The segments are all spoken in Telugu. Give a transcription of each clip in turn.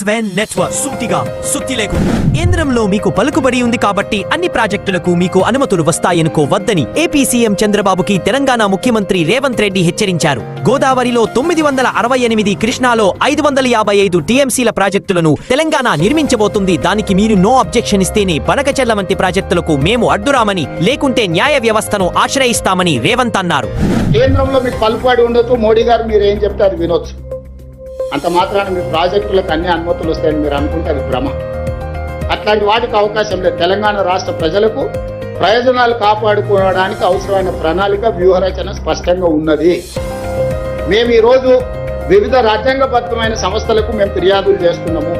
స్వెన్ నెట్వర్క్ సూటిగా సుత్తి లేకుండా కేంద్రంలో మీకు పలుకుబడి ఉంది కాబట్టి అన్ని ప్రాజెక్టులకు మీకు అనుమతులు వస్తాయనుకోవద్దని ఏపీ సీఎం చంద్రబాబుకి తెలంగాణ ముఖ్యమంత్రి రేవంత్ రెడ్డి హెచ్చరించారు. గోదావరిలో తొమ్మిది వందల అరవై ఎనిమిది కృష్ణాలో ఐదు వందల యాభై ఐదు టీఎంసీల ప్రాజెక్టులను తెలంగాణ నిర్మించబోతుంది. దానికి మీరు నో అబ్జెక్షన్ ఇస్తేనే బనకచెల్ల వంటి ప్రాజెక్టులకు మేము అడ్డురామని లేకుంటే న్యాయ వ్యవస్థను ఆశ్రయిస్తామని రేవంత్ అన్నారు. కేంద్రంలో మీకు పలుకుబడి ఉండొచ్చు మోడీ గారు మీరు ఏం చెప్తారు వినొచ్చు. అంత మాత్రాన మీ ప్రాజెక్టులకు అన్ని అనుమతులు వస్తాయని మీరు అనుకుంటే అది భ్రమ. అట్లాంటి వాటికి అవకాశం లేదు. తెలంగాణ రాష్ట్ర ప్రజలకు ప్రయోజనాలు కాపాడుకోవడానికి అవసరమైన ప్రణాళిక వ్యూహరచన స్పష్టంగా ఉన్నది. మేము ఈరోజు వివిధ రాజ్యాంగబద్ధమైన సంస్థలకు మేము ఫిర్యాదులు చేస్తున్నాము.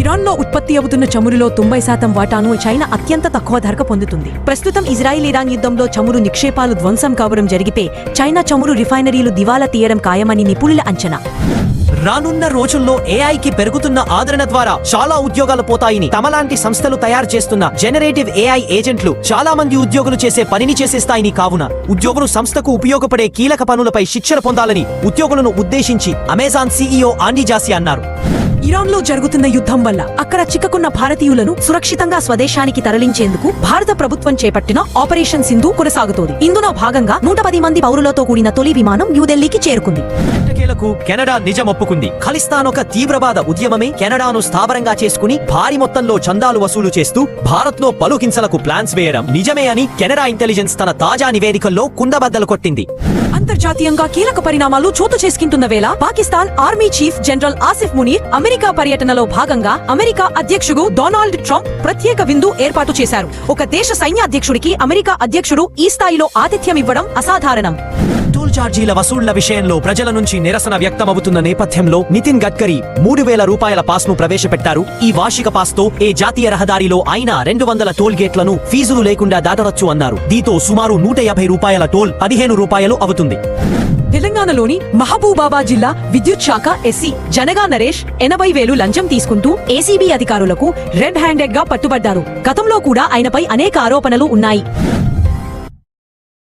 ఇరాన్లో ఉత్పత్తి అవుతున్న చమురులో తొంభై శాతం వాటాను చైనా అత్యంత తక్కువ ధరకు పొందుతుంది. ప్రస్తుతం ఇజ్రాయిల్ ఇరాన్ యుద్ధంలో చమురు నిక్షేపాలు ధ్వంసం కావడం జరిగితే చైనా చమురు రిఫైనరీలు దివాలా తీయడం ఖాయమని నిపుణుల అంచనా. రానున్న రోజుల్లో ఏఐకి పెరుగుతున్న ఆదరణ ద్వారా చాలా ఉద్యోగాలు పోతాయని తమలాంటి సంస్థలు తయారు చేస్తున్న జనరేటివ్ ఏఐ ఏజెంట్లు చాలా మంది ఉద్యోగులు చేసే పనిని చేసేస్తాయని కావున ఉద్యోగులు సంస్థకు ఉపయోగపడే కీలక పనులపై శిక్షణ పొందాలని ఉద్యోగులను ఉద్దేశించి అమెజాన్ సీఈఓ ఆండీ జాసి అన్నారు. ఇరాన్లో జరుగుతున్న యుద్ధం వల్ల అక్కడ చిక్కుకున్న భారతీయులను సురక్షితంగా స్వదేశానికి తరలించేందుకు భారత ప్రభుత్వం చేపట్టిన ఆపరేషన్ సింధు కొనసాగుతోంది. ఇందులో భాగంగా నూట పది మంది పౌరులతో కూడిన తొలి విమానం న్యూఢిల్లీకి చేరుకుంది. ఎట్టకేలకు కెనడా నిజం ఒప్పుకుంది. ఖలిస్తాన్ ఒక తీవ్రవాద ఉద్యమమే కెనడాను స్థావరంగా చేసుకుని భారీ మొత్తంలో చందాలు వసూలు చేస్తూ భారత్లో పలు హింసలకు ప్లాన్స్ వేయడం నిజమే అని కెనడా ఇంటెలిజెన్స్ తన తాజా నివేదికల్లో కుండబద్దలు కొట్టింది. అంతర్జాతీయంగా కీలక పరిణామాలు చోటు చేసుకుంటున్న వేళ Pakistan army chief general Asif Munir America పర్యటనలో భాగంగా అమెరికా అధ్యక్షుడు డొనాల్డ్ ట్రంప్ ప్రత్యేక విందు ఏర్పాటు చేశారు. ఒక దేశ సైన్యాధ్యక్షుడికి అమెరికా అధ్యక్షుడు ఈ స్థాయిలో ఆతిథ్యం ఇవ్వడం అసాధారణం. టోల్ ఛార్జీల వసూళ్ళ విషయంలో ప్రజల నుంచి నిరసన వ్యక్తమవుతున్న నేపథ్యంలో నితిన్ గడ్కరీ మూడు వేల రూపాయల పాస్ను ప్రవేశపెట్టారు. ఈ వార్షిక పాస్తో ఏ జాతీయ రహదారిలో అయినా రెండు వందల టోల్ గేట్లను ఫీజులు లేకుండా దాటవచ్చు అన్నారు. దీంతో సుమారు నూట యాభై రూపాయల టోల్ పదిహేను రూపాయలు అవుతుంది. తెలంగాణలోని మహబూబాబా జిల్లా విద్యుత్ శాఖ ఎస్సీ జనగా నరేష్ ఎనభై వేలు లంచం తీసుకుంటూ ఏసీబీ అధికారులకు రెడ్ హ్యాండెడ్గా పట్టుబడ్డారు. గతంలో కూడా ఆయనపై అనేక ఆరోపణలు ఉన్నాయి.